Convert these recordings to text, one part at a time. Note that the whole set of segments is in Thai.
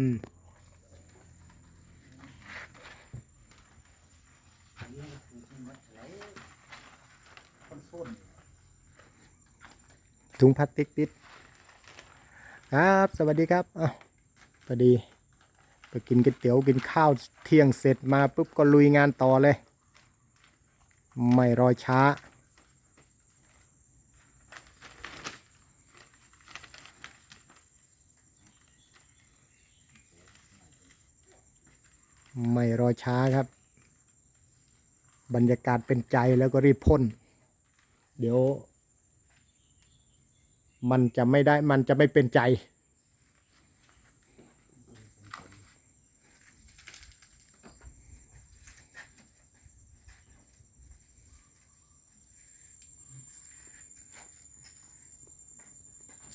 อืมถุงพลาสติกปิดครับ สวัสดีครับอ้าวพอดี ไปกินก๋วยเตี๋ยวกินข้าวเที่ยงเสร็จมาปุ๊บก็ลุยงานต่อเลย ไม่รอช้า ไม่รอช้าครับ บรรยากาศเป็นใจแล้วก็รีบพ่น เดี๋ยว มันจะไม่ได้มันจะไม่เป็นใจ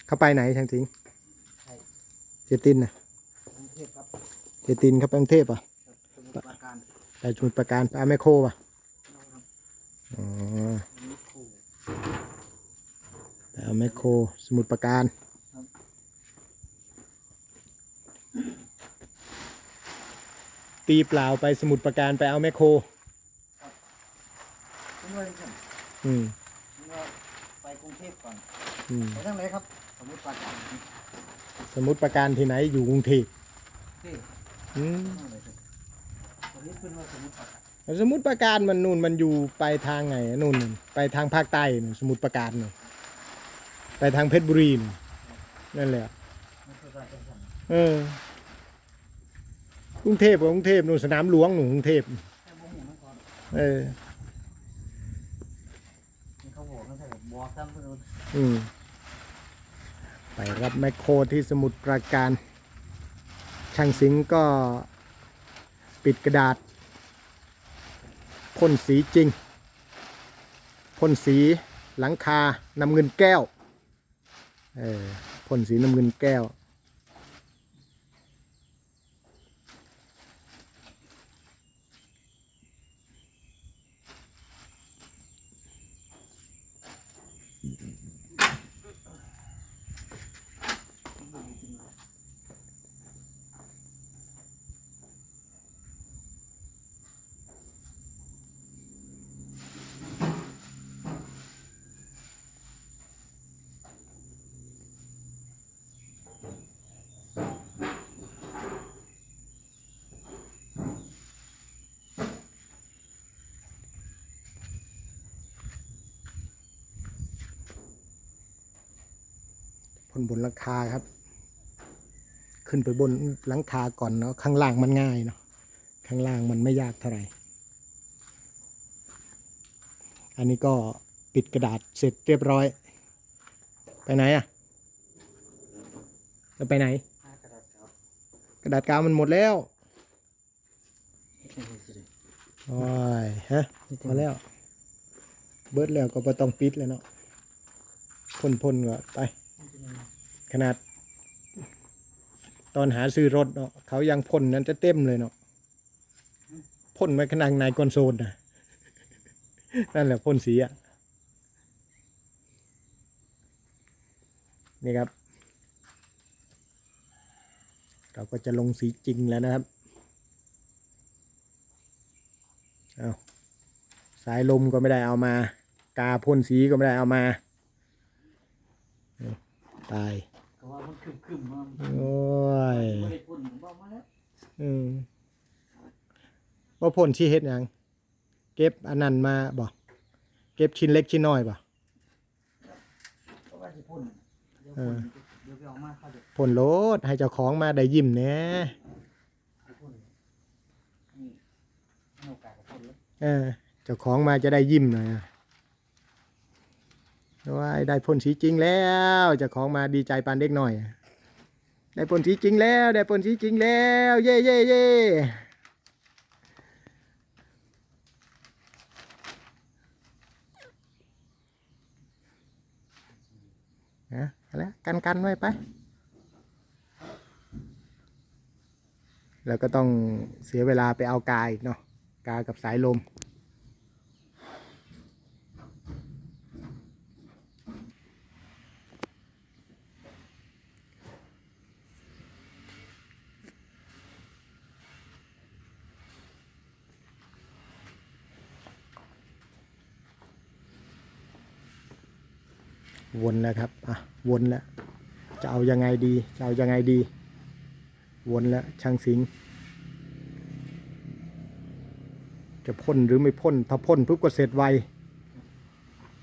เข้าไปไหนทางสิงใช่เจตินนะกรุงเทพครับเจตินเข้าไปกรุงเทพอะ สมุทรปราการ ไปสมุทรปราการไปอาแมคโครป่ะนะครับอ๋ออันนี้คู่ไปอาแมคโครสมุทรปราการครับตีเปล่าไปสมุทรปราการไปเอาแมคโครคุณว่าจังอืมคุณว่าไปกรุงเทพก่อนอืมไปทางไหนครับ สมุทรปราการสมุทรปราการที่ไหนอยู่กรุงเทพที่อืม สมุทรปราการมันนู่นมันอยู่ไปทางไหนนู่นไปทางภาคใต้นู่นสมุทรปราการนู่นไปทางเพชรบุรีนู่นนั่นแหละเออกรุงเทพกับกรุงเทพนู่นสนามหลวงหนูกรุงเทพแค่โมโหมันก่นเออนี่เขาบอกไม่อซ้ำเพิ่นไปรับแมคโครที่สมุทรปราการ ช่างสิงก็ ปิดกระดาษพ่นสีจริงพ่นสีหลังคาน้ำเงินแก้วเออพ่นสีน้ำเงินแก้ว พ่นบนหลังคาครับ ขึ้นไปบนหลังคาก่อนเนาะข้างล่างมันง่ายเนาะข้างล่างมันไม่ยากเท่าไหร่อันนี้ก็ปิดกระดาษเสร็จเรียบร้อย ไปไหนอะจะไปไหน กระดาษกระดาษกาวมันหมดแล้วโอ้ยฮะพอแล้ว เบิดแล้วก็บ่ต้องปิดแล้วเนาะพ่นพ่นก็ไป ขนาด ตอนหาซื้อรถเนาะเขายังพ่นนั้นจะเต็มเลยเนาะพ่นไว้ขนาดในคอนโซลนะนั่นแหละพ่นสีอะนี่ครับ เราก็จะลงสีจริงแล้วนะครับเอาสายลมก็ไม่ได้เอามา กาพ่นสีก็ไม่ได้เอามา ตาย ก็ว่ามันคึมคึมๆมาโอ้ยไม่ได้พ่นบอกมาแล้วอืมว่าพ่นชี้เฮ็ดหยัง เก็บอันนั้นมาบ่เก็บชิ้นเล็กชิ้นน้อยบ่ก็ว่าสิพ่นเดี๋ยวเอพ่อนเดี๋ยวไปเอามาเขาเดี๋ยวพ่นโลดให้เจ้าของมาได้ยิ้มแหน่ไปพ่นนี่ให้โอกาสกับพ่นแล้วเออเจ้าของมาจะได้ยิ้มหน่อยว่าได้พ่นสีจริงแล้วเจ้าของมาดีใจปานเด็กหน่อย ได้พ่นสีจริงแล้ว ได้พ่นสีจริงแล้ว เย่เย่เย่นะเอาละกันกันไว้ไป แล้วก็ต้องเสียเวลาไปเอากาอีกเนาะกากับสายลม วนแล้วครับอะวนแล้วจะเอายังไงดีจะเอายังไงดี วนแล้วช่างสิงจะพ่นหรือไม่พ่นถ้าพ่นปุ๊บก็เสร็จไว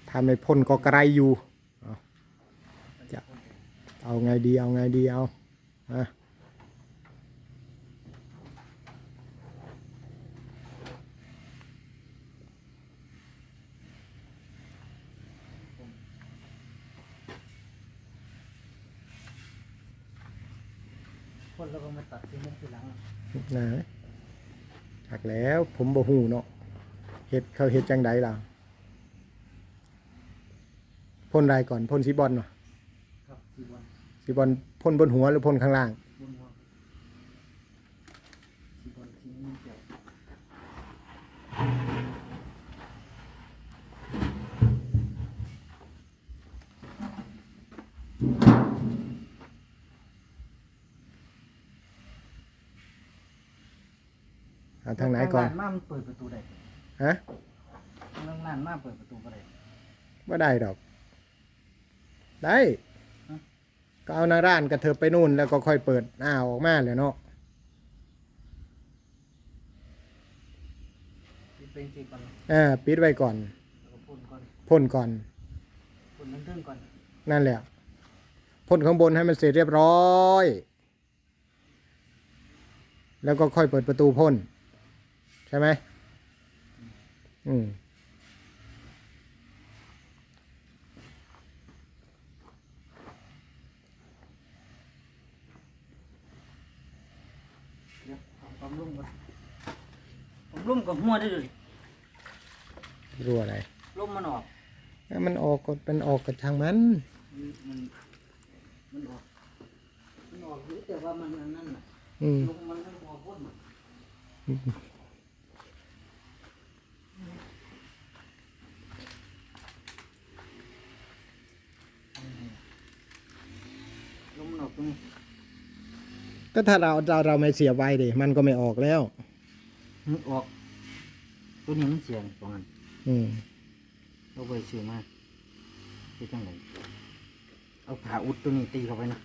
ถ้าไม่พ่นก็กระไรอยู่จะเอาไงดีเอาไงดีเอาอะ คนแล้วก็มาตัดที่มุกทีหลังนะจักแล้วผมบ่ฮู้เนาะเฮ็ดเขาเฮ็ดจังไดล่ะพ่นใดก่อนพ่นสีบอลเนาะครับสี่วันสีบอลพ่นบนหัวหรือพ่นข้างล่าง บนหัวสี่วันสี่นี่เกี่ยว เอาทางไหนก่อนทางด้มามันเปิดประตูได้ฮะทางด้านมาเปิดประตูก็ได้ว่าได้ดอก ได้ฮะก็เอาหน้าร้านกระเถิบไปนู่นแล้วก็ค่อยเปิดหน้าออกมาเลยเนาะปิดเป็นสี่ก่อนอ่าปิดไว้ก่อนแล้วก็พ่นก่อนพ่นก่อนพ่นทั้งทึ่งก่อนนั่นแหละพ่นข้างบนให้มันเสร็จเรียบร้อย แล้วก็ค่อยเปิดประตูพ่น ใช่ไหมอืมเดี๋ยวเอาความรุ่มก่อนความรุ่มกับหัวได้เลยรั่วอะไรร่มมันออกถ้ามันออกก็เป็นออกกับทางมัน มันมันมันออก มันออกอยู่แต่ว่ามันอันนั่นน่ะอืมลงมันทั้งหัวพ่นน่ะลมมันออกตรงนี้ ก็ถ้าเราเราเราไม่เสียบไว้ดิมันก็ไม่ออกแล้ว มันออก ตัวนี้มันเสียงตรงนั้นอืมเราไปซื้อมาที่จังไหนเอาผ่าอุดตัวนี้ตีเข้าไปนะ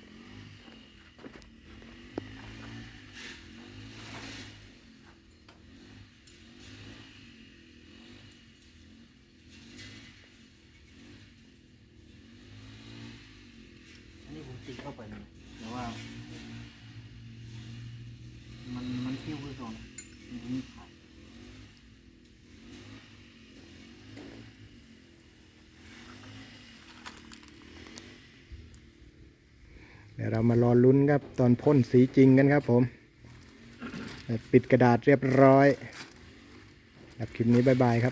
อันนี้ผมตีเข้าไปนะแต่ว่า มันมันเที่ยวไปก่อนมันไม่ขาด เดี๋ยวเรามารอลุ้นครับตอนพ่นสีจริงกันครับผมปิดกระดาษเรียบร้อยครับคลิปนี้บายบายครับ